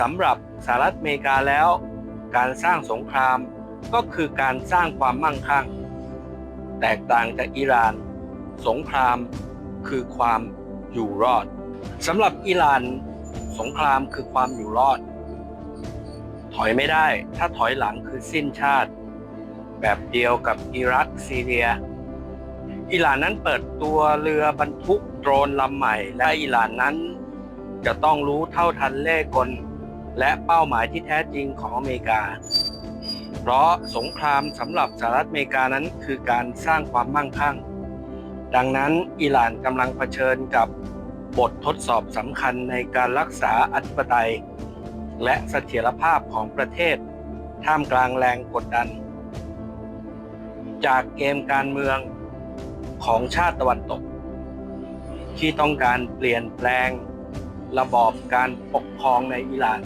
สำหรับสหรัฐอเมริกาแล้ว การสร้างสงครามก็คือการสร้างความมั่งคั่ง แตกต่างจากอิหร่าน สงครามคือความอยู่รอดสำหรับอิหร่านสงครามคือความอยู่รอด ถอยไม่ได้ ถ้าถอยหลังคือสิ้นชาติ แบบเดียวกับอิรักซีเรีย อิหร่านนั้นเปิดตัวเรือบรรทุกโดรนลำใหม่ และอิหร่านนั้นจะต้องรู้เท่าทันเล่กล และเป้าหมายที่แท้จริงของอเมริกา เพราะสงครามสำหรับสหรัฐอเมริกานั้นคือการสร้างความมั่งคั่ง ดังนั้นอิหร่านกำลังเผชิญกับบททดสอบสำคัญในการรักษาอธิปไตย และเสถียรภาพของประเทศ ท่ามกลางแรงกดดัน จากเกมการเมืองของชาติตะวันตก ที่ต้องการเปลี่ยนแปลงระบอบการปกครองในอิหร่าน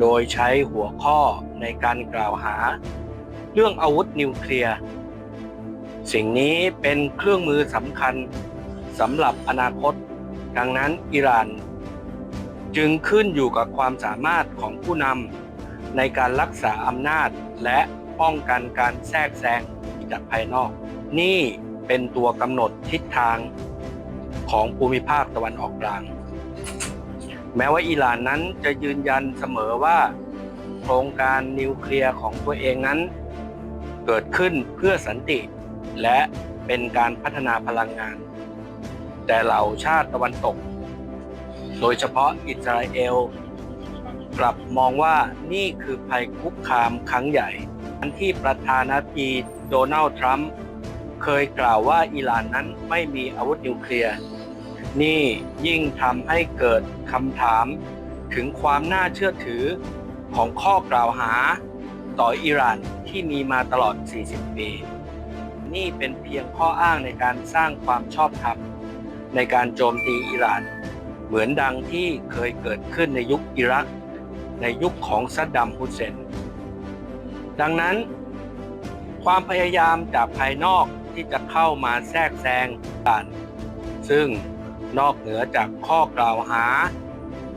โดยใช้หัวข้อในการกล่าวหา เรื่องอาวุธนิวเคลียร์ สิ่งนี้เป็นเครื่องมือสำคัญสำหรับอนาคต ดังนั้นอิหร่าน จึงขึ้นอยู่กับความสามารถของผู้นำในการรักษาอำนาจและป้องกันการแทรกแซงจากภายนอก นี่เป็นตัวกำหนดทิศทางของภูมิภาคตะวันออกกลาง แม้ว่าอิหร่านนั้นจะยืนยันเสมอว่า โครงการนิวเคลียร์ของตัวเองนั้น เกิดขึ้นเพื่อสันติ และเป็นการพัฒนาพลังงาน แต่เหล่าชาติตะวันตก โดยเฉพาะอิสราเอล กลับมองว่านี่คือภัยคุกคามครั้งใหญ่อันที่ประธานาธิบดีโดนัลด์ทรัมป์เคยกล่าวว่าอิหร่านนั้นไม่มีอาวุธนิวเคลียร์ นี่ยิ่งทำให้เกิดคำถามถึงความน่าเชื่อถือของข้อกล่าวหาต่ออิหร่านที่มีมาตลอด 40 ปี นี่เป็นเพียงข้ออ้างในการสร้างความชอบธรรมในการโจมตีอิหร่าน เหมือนดังที่เคยเกิดขึ้นในยุคอิรัก ในยุคของซัดดัมฮุเซน ดังนั้น ความพยายามจากภายนอกที่จะเข้ามาแทรกแซงด่านซึ่ง นอกเหนือจากข้อกล่าวหา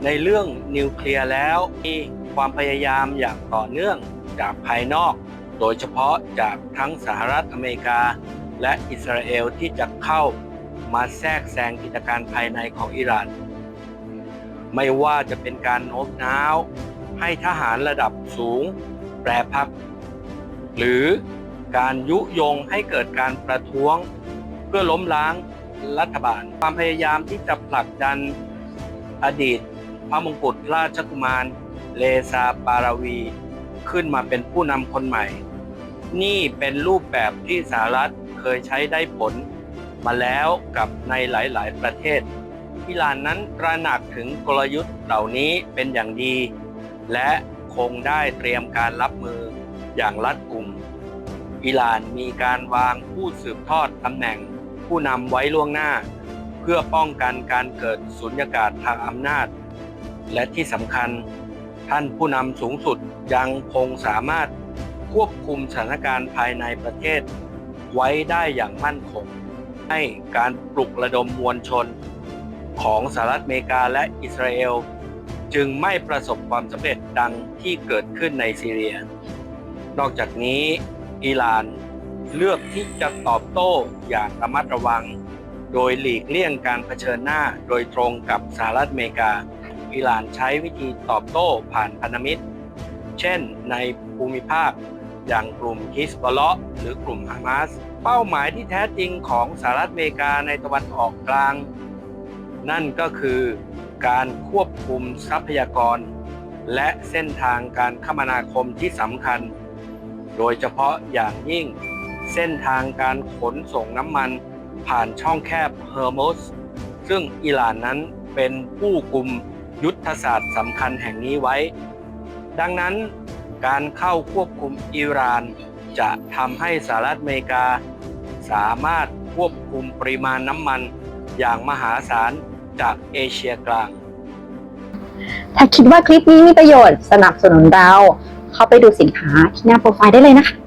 ในเรื่องนิวเคลียร์แล้วมีความพยายามอย่างต่อเนื่องจากภายนอก โดยเฉพาะจากทั้งสหรัฐอเมริกา และอิสราเอลที่จะเข้ามาแทรกแซงกิจการภายในของอิหร่าน ไม่ว่าจะเป็นการโน้มน้าวให้ทหารระดับสูงแปรพัก หรือการยุยงให้เกิดการประท้วง เพื่อล้มล้าง รัฐบาล ความพยายามที่จะผลักดันอดีต พระมงกุฎราชกุมาร เลซาปาราวี ขึ้นมาเป็นผู้นำคนใหม่ นี่เป็นรูปแบบที่สหรัฐเคยใช้ได้ผล มาแล้วกับในหลาย ๆ ประเทศอิหร่านนั้นตระหนักถึงกลยุทธ์เหล่านี้เป็นอย่างดี และคงได้เตรียมการรับมืออย่างรัดกุมอิหร่านมีการวางผู้สืบทอดตำแหน่ง ผู้นำไว้ล่วงหน้า เพื่อป้องกันการเกิดสุญญากาศทางอำนาจ และที่สำคัญ ท่านผู้นำสูงสุดยังคงสามารถควบคุมสถานการณ์ภายในประเทศ ไว้ได้อย่างมั่นคง ให้การปลุกระดมมวลชน ของสหรัฐอเมริกาและอิสราเอล จึงไม่ประสบความสำเร็จดังที่เกิดขึ้นในซีเรีย นอกจากนี้อิหร่าน เลือกที่จะตอบโต้อย่างระมัดระวัง โดยหลีกเลี่ยงการเผชิญหน้าโดยตรงกับสหรัฐอเมริกา อิหร่านใช้วิธีตอบโต้ผ่านพันธมิตร เช่นในภูมิภาคอย่างกลุ่มฮิสบอลล์หรือกลุ่มฮามาส เป้าหมายที่แท้จริงของสหรัฐอเมริกาในตะวันออกกลาง นั่นก็คือการควบคุมทรัพยากร และเส้นทางการคมนาคมที่สำคัญ โดยเฉพาะอย่างยิ่ง เส้นทางการขนส่งน้ำมันผ่านช่องแคบเฮอร์โมสซึ่งอิหร่านนั้นเป็นผู้กลุ่มยุทธศาสตร์สำคัญแห่งนี้ไว้ ดังนั้นการเข้าควบคุมอิหร่าน จะทำให้สหรัฐอเมริกา สามารถควบคุมปริมาณน้ำมันอย่างมหาศาลจากเอเชียกลาง ถ้าคิดว่าคลิปนี้มีประโยชน์สนับสนุนเรา เข้าไปดูสินค้าที่หน้าโปรไฟล์ได้เลยนะคะ